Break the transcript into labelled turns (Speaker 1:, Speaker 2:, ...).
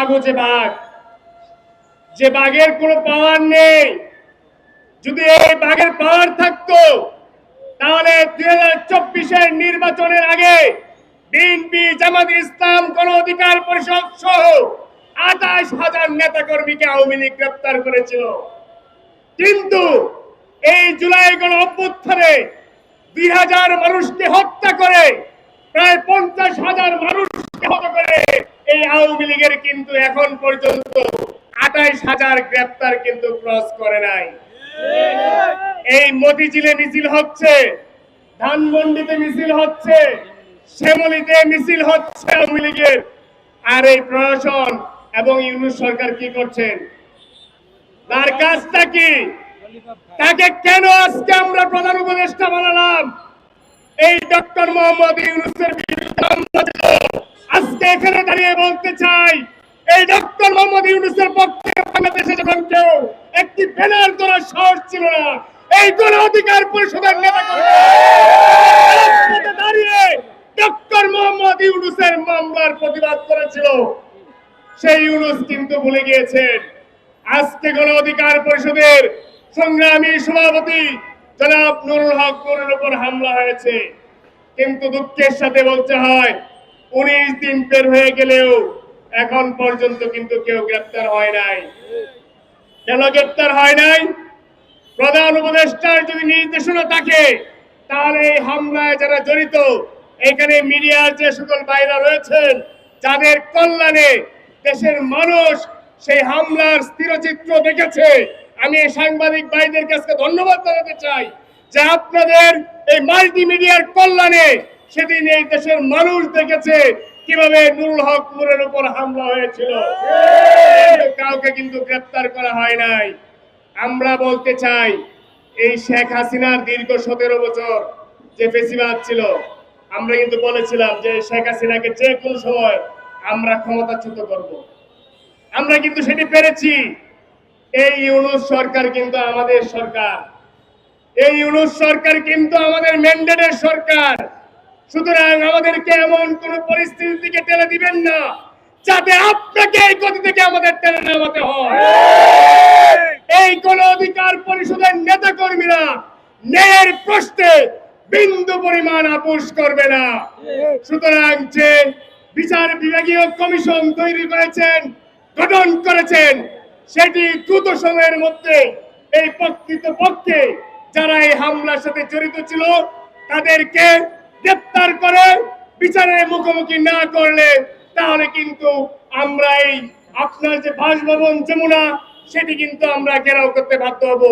Speaker 1: কাগজে বাঘ। যে বাঘের কোনো পাওয়ার নেই। যদি এই বাঘের পাওয়ার থাকতো, তাহলে দুই হাজার চব্বিশের নির্বাচনের আগে বিএনপি, জামাত ইসলাম, গণ অধিকার পরিষদ সহ আঠাশ হাজার নেতা কর্মীকে আওয়ামী লীগ গ্রেপ্তার করেছিল। কিন্তু এই জুলাই গণ অভ্যুত্থানে দুই হাজার মানুষকে হত্যা করে, প্রায় পঞ্চাশ হাজার মানুষকে হত্যা করে এই আওয়ামী লীগের কিন্তু এখন পর্যন্ত আঠাইশ হাজার গ্রেপ্তার কিন্তু ক্রস করে নাই। এই মতিঝিলে মিছিল হচ্ছে, ধানমন্ডিতে মিছিল হচ্ছে, শ্যামলিতে মিছিল হচ্ছে আওয়ামী লীগের। আর এই প্রশাসন এবং ইউনুস সরকার কি করছেন? তার কাজটা কি? তাকে কেন আজকে আমরা প্রধান উপদেষ্টা বানালাম? এই ডক্টর মোহাম্মদ ইউনুসের বিরুদ্ধে আজকে এখানে দাঁড়িয়ে বলতে চাই এই ডক্টর মোহাম্মদ ইউনুসের পক্ষে বাংলাদেশে যখন কেউ একটি ব্যানার তোলার সাহস ছিল না। এই গণ অধিকার পরিষদের নেতা দাঁড়িয়ে ডক্টর মোহাম্মদ ইউনুসের মামলার প্রতিবাদ করেছিল। সেই ইউনুস কিন্তু ভুলে গিয়েছেন আজকে গণ অধিকার পরিষদের সংগ্রামী সভাপতি জনাব নুরুল হক নুরের উপর হামলা হয়েছে। কিন্তু দুঃখের সাথে বলতে হয়, উনিশ দিন বের হয়ে গেলেও এখন পর্যন্ত কিন্তু কেউ গ্রেপ্তার হয় নাই। কেন গ্রেপ্তার হয় নাই। প্রধান উপদেষ্টার যদি নির্দেশনা থাকে, তাহলে এই হামলায় যারা জড়িত, এখানে মিডিয়ার যে সকল বাইরা রয়েছেন, যাদের কল্যাণে দেশের মানুষ সেই হামলার স্থিরচিত্র দেখেছে, আমি এই সাংবাদিক ভাইদের কাছে ধন্যবাদ জানাতে চাই যে আপনাদের এই মাল্টিমিডিয়ার কল্যাণে সেদিন এই দেশের মানুষ দেখেছে কীভাবে নুরুল হক নুরের উপর হামলা হয়েছিল? কাউকে কিন্তু গ্রেপ্তার করা হয় নাই। আমরা বলতে চাই, এই শেখ হাসিনার দীর্ঘ সতেরো বছর যে ফেসিবাদ ছিল, আমরা কিন্তু বলেছিলাম যে শেখ হাসিনাকে যে কোনো সময় আমরা ক্ষমতাচ্যুত করব। আমরা কিন্তু সেটি পেরেছি। এই ইউনুস সরকার কিন্তু আমাদের সরকার। এই ইউনুস সরকার কিন্তু আমাদের ম্যান্ডেটের সরকার। সুতরাং আমাদেরকে এমন কোন পরিস্থিতির দিকে টেনে দিবেন না, যাতে আপনাকে এই গতি থেকে আমাদের টেনে নামাতে হয়। এই কোন অধিকার পরিষদের নেতা কর্মীরা ন্যায়ের প্রশ্নে বিন্দু পরিমাণ আপোষ করবে না। সুতরাং যে বিচার বিভাগীয় কমিশন তৈরি করেছেন, গঠন করেছেন, সেটি দ্রুত সময়ের মধ্যে এই প্রকৃত পক্ষে যারা এই হামলার সাথে জড়িত ছিল, তাদেরকে গ্রেপ্তার করে বিচারের মুখোমুখি না করলে তাহলে কিন্তু আমরা এই আপনার যে বাসভবন যমুনা, সেটি কিন্তু আমরা ঘেরাও করতে বাধ্য হব।